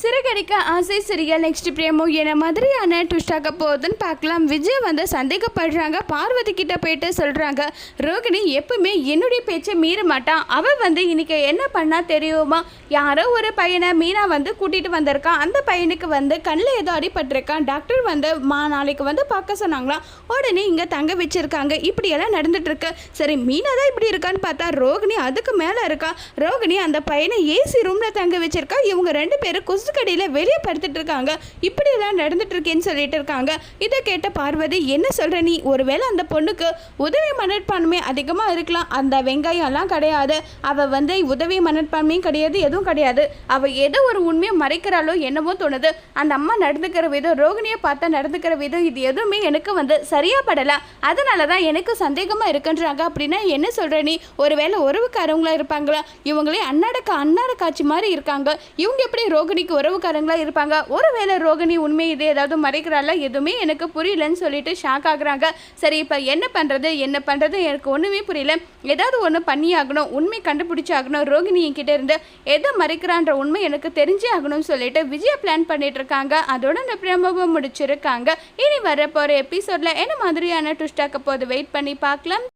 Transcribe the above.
சிறகடிக்க ஆசை சிறியல் நெக்ஸ்ட் பிரேமோ என்ன மாதிரியான ட்விஸ்டாக போகுதுன்னு பார்க்கலாம். விஜய் வந்து சந்தேகப்படுறாங்க. பார்வதி கிட்ட போயிட்டு சொல்கிறாங்க ரோகிணி எப்பவுமே என்னுடைய பேச்சை மீற மாட்டான் அவள் வந்து இன்னைக்கு என்ன பண்ணா தெரியுமா? யாரோ ஒரு பையனை மீனா வந்து கூட்டிகிட்டு வந்திருக்கான் அந்த பையனுக்கு வந்து கண்ணில் ஏதோ அடிபட்டிருக்கான் டாக்டர் வந்து மா நாளைக்கு வந்து பார்க்க சொன்னாங்களாம் உடனே இங்கே தங்க வச்சிருக்காங்க. இப்படியெல்லாம் நடந்துட்டு இருக்கு சரி மீனா தான் இப்படி இருக்கான்னு பார்த்தா ரோகிணி அதுக்கு மேலே இருக்கா. ரோகிணி அந்த பையனை ஏசி ரூமில் தங்க வச்சிருக்கா. இவங்க ரெண்டு பேரும் கடையில் வெளியே படுத்துட்டு இருக்காங்க. இப்படியெல்லாம் நடந்துட்டு இருக்கேன்னு சொல்லிட்டு இருக்காங்க. இதை கேட்ட பார்வதி என்ன சொல்கிற நீ? ஒருவேளை அந்த பொண்ணுக்கு உதவி மனப்பான்மை அதிகமாக இருக்கலாம். அந்த வெங்காயம்லாம் கிடையாது. அவள் வந்து உதவி மனப்பான்மையும் கிடையாது எதுவும் கிடையாது. அவள் ஏதோ ஒரு உண்மையை மறைக்கிறாளோ என்னவோ தோணுது. அந்த அம்மா நடந்துக்கிற விதம் ரோகிணியை பார்த்தா நடந்துக்கிற விதம் இது எதுவுமே எனக்கு வந்து சரியாக படலை. அதனால தான் எனக்கு சந்தேகமாக இருக்குன்றாங்க. அப்படின்னா என்ன சொல்கிற நீ? ஒருவேளை உறவுக்காரவங்களா இருப்பாங்களா? இவங்களே அன்னாடக்க அன்னாட காட்சி மாதிரி இருக்காங்க. இவங்க எப்படி ரோகிணிக்கு உறவுக்காரங்களாக இருப்பாங்க. ஒருவேளை ரோகிணி உண்மை இது ஏதாவது மறைக்கிறாள்? எதுவுமே எனக்கு புரியலன்னு சொல்லிட்டு ஷாக் ஆகுறாங்க. சரி இப்போ என்ன பண்ணுறது என்ன பண்ணுறது எனக்கு ஒன்றுமே புரியல. ஏதாவது ஒன்று பண்ணி ஆகணும் உண்மை கண்டுபிடிச்சாகணும். ரோகிணி என்கிட்ட இருந்து எதை மறைக்கிறான்ற உண்மை எனக்கு தெரிஞ்சே ஆகணும்னு சொல்லிட்டு விஜயா பிளான் பண்ணிட்டு இருக்காங்க. அதோட இந்த பிரமபம் முடிச்சிருக்காங்க. இனி வரப்போகிற எபிசோடில் என்ன மாதிரியான ட்விஸ்டாக்க போது வெயிட் பண்ணி பார்க்கலாம்.